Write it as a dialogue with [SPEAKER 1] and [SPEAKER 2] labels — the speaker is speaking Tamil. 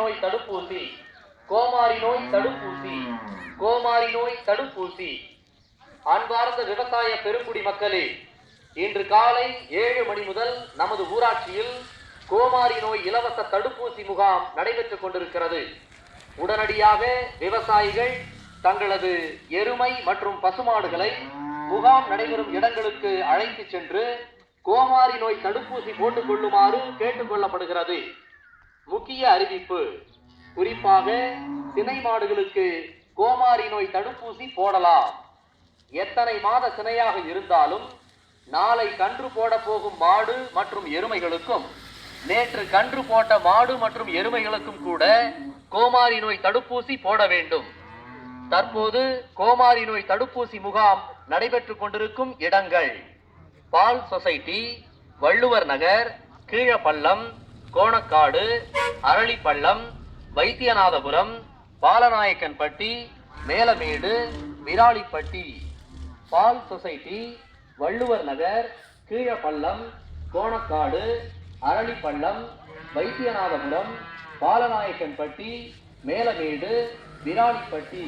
[SPEAKER 1] நோய் தடுப்பூசி. கோமாரி நோய் தடுப்பூசி. கோமாரி நோய் தடுப்பூசி. அன்பார்ந்த விவசாய பெருங்குடி மக்களே இன்று காலை ஏழு மணி முதல் நமது ஊராட்சியில் கோமாரி நோய் இலவச தடுப்பூசி முகாம் நடைபெற்றுக் கொண்டிருக்கிறது. உடனடியாக விவசாயிகள் தங்களது எருமை மற்றும் பசுமாடுகளை முகாம் நடைபெறும் இடங்களுக்கு அழைத்து சென்று கோமாரி நோய் தடுப்பூசி போட்டுக் கொள்ளுமாறு கேட்டுக் கொள்ளப்படுகிறது. முக்கிய அறிவிப்பு. குறிப்பாக சினை மாடுகளுக்கு கோமாரி நோய் தடுப்பூசி போடலாம். எத்தனை மாத சினையாக இருந்தாலும் நாளை கன்று போட போகும் மாடு மற்றும் எருமைகளுக்கும் நேற்று கன்று போட்ட மாடு மற்றும் எருமைகளுக்கும் கூட கோமாரி நோய் தடுப்பூசி போட வேண்டும். தற்போது கோமாரி நோய் தடுப்பூசி முகாம் நடைபெற்று கொண்டிருக்கும் இடங்கள். பால் சொசைட்டி வள்ளுவர் நகர் கீழப்பள்ளம் கோணக்காடு அரளிப்பள்ளம் வைத்தியநாதபுரம் பாலநாயக்கன்பட்டி மேலமேடு விராலிப்பட்டி பால் சொசைட்டி வள்ளுவர் நகர் கீழப்பள்ளம் கோணக்காடு அரளிப்பள்ளம் வைத்தியநாதபுரம் பாலநாயக்கன்பட்டி மேலமேடு விராலிப்பட்டி.